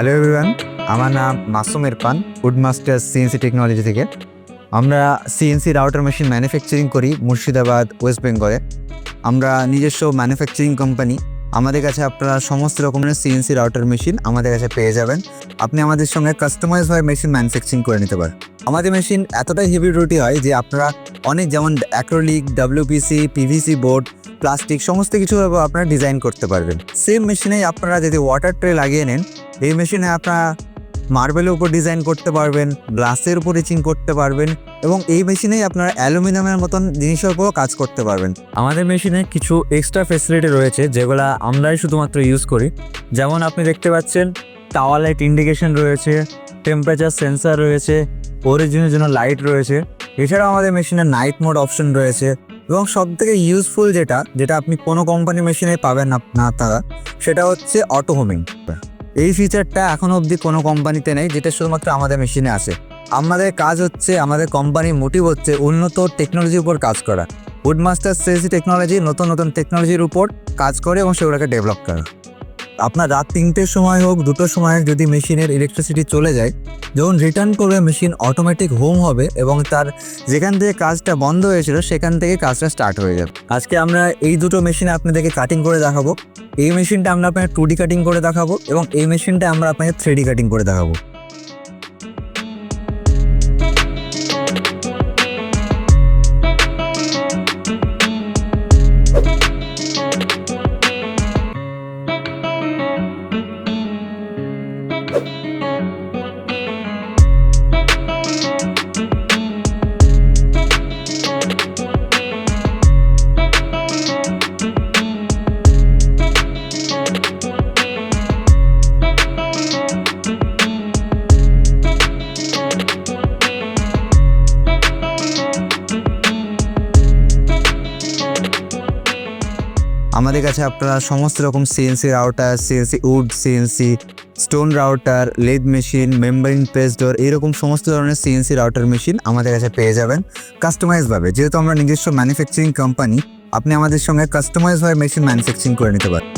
Hello everyone আমার নাম Masum Irfan Woodmaster CNC technology থেকে। আমরা সিএনসি রাউটার মেশিন ম্যানুফ্যাকচারিং করি মুর্শিদাবাদ ওয়েস্ট বেঙ্গলে আমরা নিজস্ব ম্যানুফ্যাকচারিং কোম্পানি আমাদের কাছে আপনারা সমস্ত রকমের সিএনসি রাউটার মেশিন আমাদের কাছে পেয়ে যাবেন। আপনি আমাদের সঙ্গে কাস্টমাইজ হয়ে মেশিন ম্যানুফ্যাকচারিং করে নিতে পারেন। আমাদের মেশিন এতটাই হেভি ডুটি হয় যে আপনারা অনেক যেমন acrylic WPC PVC board plastic সমস্ত কিছু আপনারা ডিজাইন করতে পারবেন। সেম মেশিনেই আপনারা যদি ওয়াটার ট্রে লাগিয়ে নেন এই মেশিনে আপনারা মার্বেলের উপর ডিজাইন করতে পারবেন গ্লাসের উপর ইচিং করতে পারবেন এবং এই মেশিনেই আপনারা অ্যালুমিনিয়ামের মতন জিনিসের উপরও কাজ করতে পারবেন। আমাদের মেশিনে কিছু এক্সট্রা ফেসিলিটি রয়েছে যেগুলো আমরাই শুধুমাত্র ইউজ করি। যেমন আপনি দেখতে পাচ্ছেন টাওয়ার লাইট ইন্ডিকেশন রয়েছে টেম্পারেচার সেন্সার রয়েছে অরিজিনের জন্য লাইট রয়েছে। এছাড়াও আমাদের মেশিনে নাইট মোড অপশন রয়েছে এবং সব থেকে ইউজফুল যেটা যেটা আপনি কোনো কোম্পানি মেশিনে পাবেন না তারা সেটা হচ্ছে অটো হোমিং এই ফিচারটা এখনও অবধি কোনো কোম্পানিতে নেই, যেটা শুধুমাত্র আমাদের মেশিনে আছে। আমাদের কাজ হচ্ছে, আমাদের কোম্পানির মোটিভ হচ্ছে উন্নত টেকনোলজির উপর কাজ করা। উডমাস্টার সেলসি টেকনোলজি নতুন নতুন টেকনোলজির উপর কাজ করে এবং সেগুলোকে ডেভেলপ করা। আপনার রাত তিনটের সময় হোক দুটো সময় যদি মেশিনের ইলেকট্রিসিটি চলে যায়, যখন রিটার্ন করবে মেশিন অটোমেটিক হোম হবে এবং তার যেখান থেকে কাজটা বন্ধ হয়েছিল, সেখান থেকে কাজটা স্টার্ট হয়ে যাবে। আজকে আমরা এই দুটো মেশিনে আপনাদেরকে কাটিং করে দেখাবো। এই মেশিনটা আমরা আপনাকে টু ডি কাটিং করে দেখাবো এবং এই মেশিনটা আমরা আপনাকে থ্রি ডি কাটিং করে দেখাবো। আমাদের কাছে আপনারা সমস্ত রকম CNC router CNC wood CNC stone router lathe machine membrane press door এরকম সমস্ত ধরনের সিএনসি রাউটার মেশিন আমাদের কাছে পেয়ে যাবেন কাস্টমাইজভাবে যেহেতু আমরা নিজস্ব ম্যানুফ্যাকচারিং কোম্পানি আপনি আমাদের সঙ্গে কাস্টমাইজভাবে মেশিন ম্যানুফ্যাকচারিং করে নিতে পারেন।